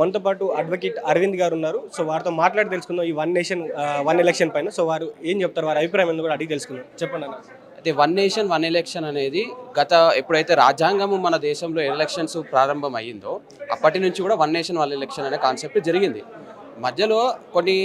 మనతో పాటు అడ్వకేట్ అరవింద్ గారు ఉన్నారు. సో వారితో మాట్లాడి తెలుసుకుందాం ఈ వన్ నేషన్ వన్ ఎలక్షన్ పైన. సో వారు ఏం చెప్తారు? వారి అభిప్రాయం ఏందో కూడా అడిగి తెలుసుకుందాం. చెప్పండి అన్న. అయితే వన్ నేషన్ వన్ ఎలక్షన్ అనేది గత ఎప్పుడైతే రాజ్యాంగము మన దేశంలో ఎలక్షన్స్ ప్రారంభం అయ్యిందో అప్పటి నుంచి కూడా వన్ నేషన్ వన్ ఎలక్షన్ అనే కాన్సెప్ట్ జరిగింది. మధ్యలో కొన్ని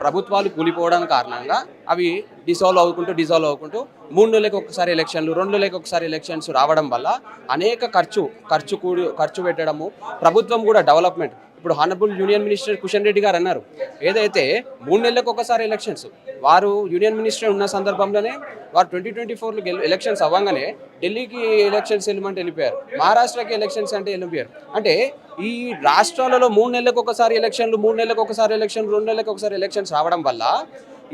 ప్రభుత్వాలు కూలిపోవడం కారణంగా అవి డిసాల్వ్ అవ్వుకుంటూ డిసాల్వ్ అవ్వుకుంటూ మూడు నెలలకు ఒకసారి ఎలక్షన్లు రెండు నెలలకు ఒకసారి ఎలక్షన్స్ రావడం వల్ల అనేక ఖర్చు ఖర్చు కూడి ఖర్చు పెట్టడము ప్రభుత్వం కూడా డెవలప్మెంట్ ఇప్పుడు honourable union minister Kishan Reddy గారు అన్నారు. ఏదైతే మూడు నెలలకు ఒకసారి ఎలక్షన్స్ వారు యూనియన్ మినిస్టర్ ఉన్న సందర్భంలోనే వారు ట్వంటీ ట్వంటీ ఫోర్లో ఎలక్షన్స్ అవ్వగానే ఢిల్లీకి ఎలక్షన్స్ వెళ్ళమంటే వెళ్ళిపోయారు. మహారాష్ట్రకి ఎలక్షన్స్ అంటే వెళ్ళిపోయారు. అంటే ఈ రాష్ట్రాలలో మూడు నెలలకు ఒకసారి ఎలక్షన్లు మూడు నెలలకు ఒకసారి ఎలక్షన్ రెండు నెలలకు ఒకసారి ఎలక్షన్స్ రావడం వల్ల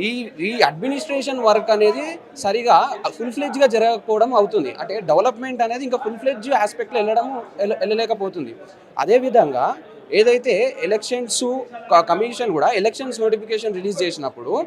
ఈ ఈ అడ్మినిస్ట్రేషన్ వర్క్ అనేది సరిగా ఫుల్ ఫ్లెడ్జ్గా జరగకపోవడం అవుతుంది. అంటే డెవలప్మెంట్ అనేది ఇంకా ఫుల్ ఫ్లెడ్జ్ ఆస్పెక్ట్లో వెళ్ళడం వెళ్ళలేకపోతుంది. అదేవిధంగా ఏదైతే ఎలక్షన్స్ కమిషన్ కూడా ఎలక్షన్స్ నోటిఫికేషన్ రిలీజ్ చేసినప్పుడు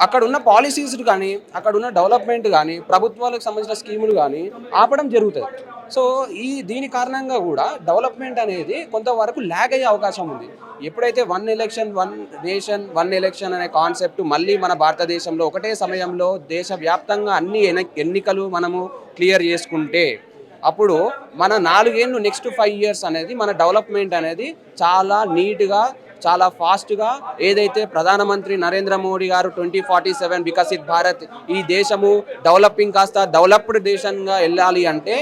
అక్కడ ఉన్న పాలసీస్ కానీ అక్కడ ఉన్న డెవలప్మెంట్ కానీ ప్రభుత్వాలకు సంబంధించిన స్కీములు కానీ ఆపడం జరుగుతుంది సో ఈ దీని కారణంగా కూడా డెవలప్మెంట్ అనేది కొంతవరకు ల్యాగ్ అయ్యే అవకాశం ఉంది. ఎప్పుడైతే one election one nation one election అనే కాన్సెప్ట్ మళ్ళీ మన భారతదేశంలో ఒకటే సమయంలో దేశవ్యాప్తంగా అన్ని ఎన్నికలు మనము క్లియర్ చేసుకుంటే అప్పుడు మన నాలుగేళ్ళు నెక్స్ట్ ఫైవ్ ఇయర్స్ అనేది మన డెవలప్మెంట్ అనేది చాలా నీట్గా చాలా ఫాస్ట్గా ఏదైతే ప్రధానమంత్రి నరేంద్ర మోడీ గారు twenty forty seven Viksit Bharat ఈ దేశము డెవలపింగ్ కాస్త డెవలప్డ్ దేశంగా వెళ్ళాలి అంటే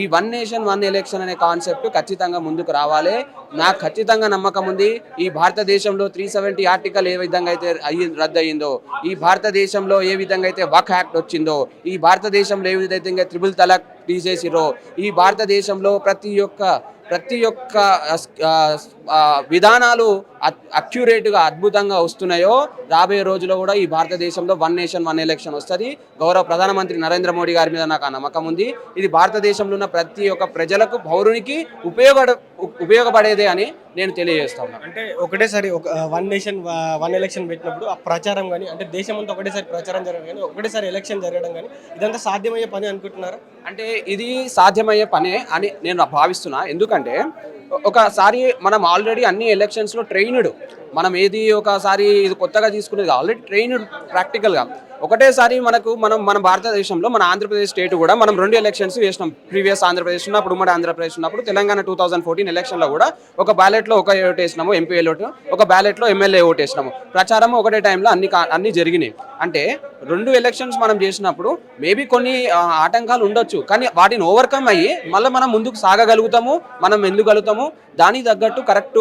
ఈ వన్ నేషన్ వన్ ఎలక్షన్ అనే కాన్సెప్ట్ ఖచ్చితంగా ముందుకు రావాలి. నాకు ఖచ్చితంగా నమ్మకం ఉంది. ఈ భారతదేశంలో త్రీ సెవెంటీ ఆర్టికల్ ఏ విధంగా అయితే అయ్యి రద్దు అయ్యిందో ఈ భారతదేశంలో ఏ విధంగా అయితే వక్ యాక్ట్ వచ్చిందో ఈ భారతదేశంలో ఏ విధంగా త్రిబుల్ తలాక్ తీసేసిరో ఈ భారతదేశంలో ప్రతి ఒక్క ప్రతి ఒక్క విధానాలు అక్యురేట్గా అద్భుతంగా వస్తున్నాయో రాబోయే రోజుల్లో కూడా ఈ భారతదేశంలో వన్ నేషన్ వన్ ఎలక్షన్ వస్తుంది. గౌరవ ప్రధానమంత్రి నరేంద్ర మోడీ గారి మీద నాకు ఆ నమ్మకం ఉంది. ఇది భారతదేశంలో ఉన్న ప్రతి ఒక్క ప్రజలకు పౌరునికి ఉపయోగ ఉపయోగపడేదే అని నేను తెలియజేస్తాను అంటే ఒకటేసారి ఒక వన్ నేషన్ వన్ ఎలక్షన్ పెట్టినప్పుడు ఆ ప్రచారం కానీ అంటే దేశం అంతా ఒకటేసారి ప్రచారం జరగడం కానీ ఒకటేసారి ఎలక్షన్ జరగడం కానీ ఇదంతా సాధ్యమయ్యే పని అనుకుంటున్నారా? అంటే ఇది సాధ్యమయ్యే పనే అని నేను భావిస్తున్నా. ఎందుకంటే ఒకసారి మనం ఆల్రెడీ అన్ని ఎలక్షన్స్లో ట్రైన్డ్ మనం ఏది ఒకసారి ఇది కొత్తగా తీసుకునేది ఆల్రెడీ ట్రైన్డ్ ప్రాక్టికల్గా ఒకటేసారి మనకు మనం మన భారతదేశంలో మన ఆంధ్రప్రదేశ్ స్టేట్ కూడా మనం రెండు ఎలక్షన్స్ వేసినాం. ప్రీవియస్ ఆంధ్రప్రదేశ్ ఉన్నప్పుడు ఉమ్మడి ఆంధ్రప్రదేశ్ ఉన్నప్పుడు తెలంగాణ టూ థౌసండ్ ఫోర్టీన్ ఎలక్షన్లో కూడా ఒక బ్యాలెట్లో ఒక ఓటు వేసినాము ఎంపీ ఓటు. ఒక బ్యాలెట్లో ఎమ్మెల్యే ఓటు వేసినాము. ప్రచారం ఒకటే టైంలో అన్ని అన్ని జరిగినాయి. అంటే రెండు ఎలక్షన్స్ మనం చేసినప్పుడు మేబీ కొన్ని ఆటంకాలు ఉండొచ్చు. కానీ వాటిని ఓవర్కమ్ అయ్యి మళ్ళీ మనం ముందుకు సాగగలుగుతాము మనం ఎందుగలుగుతాము దానికి తగ్గట్టు కరెక్ట్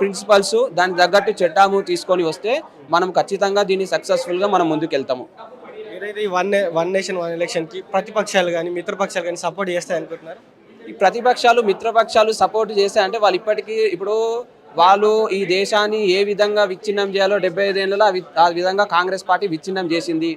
ప్రిన్సిపల్స్ దానికి తగ్గట్టు చట్టాము తీసుకొని వస్తే మనం ఖచ్చితంగా దీన్ని సక్సెస్ఫుల్గా మనం ముందుకు వెళ్తాము ఏదైతే ఈ వన్ వన్ నేషన్ వన్ ఎలక్షన్కి ప్రతిపక్షాలు కానీ మిత్రపక్షాలు కానీ సపోర్ట్ చేస్తాయి అనుకుంటున్నారు ఈ ప్రతిపక్షాలు మిత్రపక్షాలు సపోర్ట్ చేస్తే అంటే వాళ్ళు ఇప్పటికీ ఇప్పుడు వాళ్ళు ఈ దేశాన్ని ఏ విధంగా విచ్ఛిన్నం చేయాలో డెబ్బై ఐదేళ్ళలో ఆ విధంగా కాంగ్రెస్ పార్టీ విచ్ఛిన్నం చేసింది.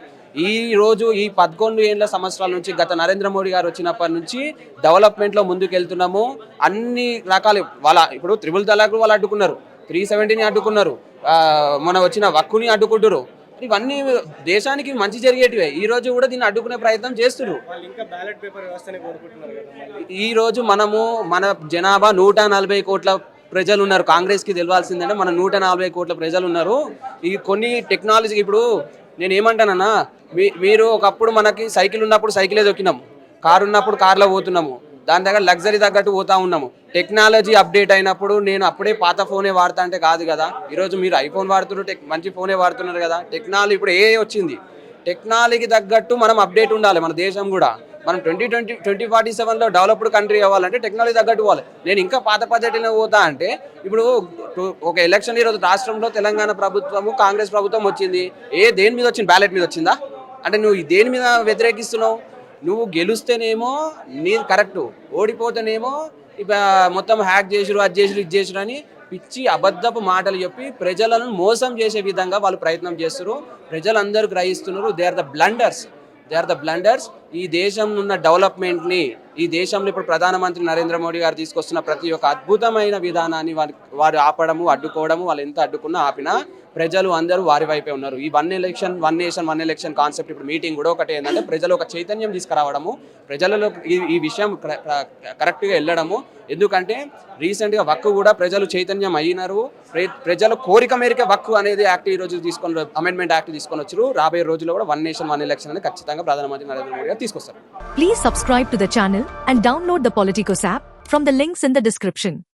ఈ రోజు ఈ పదకొండు ఏళ్ళ సంవత్సరాల నుంచి గత నరేంద్ర మోడీ గారు వచ్చినప్పటి నుంచి డెవలప్మెంట్లో ముందుకు వెళ్తున్నాము అన్ని రకాల వాళ్ళ ఇప్పుడు త్రిబుల్ తలాక్ వాళ్ళు అడ్డుకున్నారు. త్రీ సెవెంటీని అడ్డుకున్నారు. మొన్న వచ్చిన వక్కుని అడ్డుకుంటారు ఇవన్నీ దేశానికి మంచి జరిగేటివే. ఈ రోజు కూడా దీన్ని అడ్డుకునే ప్రయత్నం చేస్తున్నారు. ఈ రోజు మనము మన జనాభా నూట నలభై కోట్ల ప్రజలు ఉన్నారు. కాంగ్రెస్కి తెలియాల్సిందంటే మన నూట నలభై కోట్ల ప్రజలు ఉన్నారు. ఈ కొన్ని టెక్నాలజీ ఇప్పుడు నేను ఏమంటానన్నా మీరు ఒకప్పుడు మనకి సైకిల్ ఉన్నప్పుడు సైకిలే దొక్కినాము కారు ఉన్నప్పుడు కార్లో పోతున్నాము. దాని దగ్గర లగ్జరీ తగ్గట్టు పోతా ఉన్నాము. టెక్నాలజీ అప్డేట్ అయినప్పుడు నేను అప్పుడే పాత ఫోనే వాడతా అంటే కాదు కదా. ఈరోజు మీరు ఐఫోన్ వాడుతున్నారు టెక్ మంచి ఫోనే వాడుతున్నారు కదా. టెక్నాలజీ ఇప్పుడు ఏ వచ్చింది? టెక్నాలజీకి తగ్గట్టు మనం అప్డేట్ ఉండాలి మన దేశం కూడా. మనం ట్వంటీ ట్వంటీ ట్వంటీ ఫార్టీ సెవెన్లో డెవలప్డ్ కంట్రీ అవ్వాలంటే టెక్నాలజీ తగ్గట్టు పోవాలి. నేను ఇంకా పాత పద్ధతిలో పోతా అంటే ఇప్పుడు టు- ఒక ఎలక్షన్ ఈరోజు రాష్ట్రంలో తెలంగాణ ప్రభుత్వము కాంగ్రెస్ ప్రభుత్వం వచ్చింది. ఏ దేని మీద వచ్చింది? బ్యాలెట్ మీద వచ్చిందా? అంటే నువ్వు దేని మీద వ్యతిరేకిస్తున్నావు? నువ్వు గెలుస్తేనేమో నీది కరెక్ట్. ఓడిపోతేనేమో ఇక మొత్తం హ్యాక్ చేసిరు అది చేసిరు ఇది చేసిరు అని పిచ్చి అబద్ధపు మాటలు చెప్పి ప్రజలను మోసం చేసే విధంగా వాళ్ళు ప్రయత్నం చేస్తున్నారు ప్రజలందరూ గ్రహిస్తున్నారు. They are the blunders they are the blunders ఈ దేశం ఉన్న డెవలప్మెంట్ని ఈ దేశంలో ఇప్పుడు ప్రధానమంత్రి నరేంద్ర మోడీ గారు తీసుకొస్తున్న ప్రతి ఒక్క అద్భుతమైన విధానాన్ని వారు వారు ఆపడము అడ్డుకోవడము వాళ్ళు ఎంత అడ్డుకున్నా ఆపినా ప్రజలు అందరూ వారి వైపే ఉన్నారు. ఈ one election one nation one election concept ఇప్పుడు మీటింగ్ కూడా ఒకటి ఏంటంటే ప్రజలు ఒక చైతన్యం తీసుకురావడము ప్రజలలో ఈ ఈ విషయం కరెక్ట్గా వెళ్ళడము. ఎందుకంటే రీసెంట్గా వక్కు కూడా ప్రజలు చైతన్యం అయినారు. ప్ర- ప్రజల కోరిక మేరకే వక్కు అనేది యాక్ట్ ఈ రోజు తీసుకొని అమెండ్మెంట్ యాక్ట్ తీసుకొని వచ్చారు. రాబోయే రోజుల్లో కూడా వన్ నేషన్ వన్ ఎలక్షన్ అనేది ఖచ్చితంగా ప్రధానమంత్రి నరేంద్ర మోడీ గారు తీసుకొస్తారు. Please subscribe to the channel and download the Politikos app from the links in the description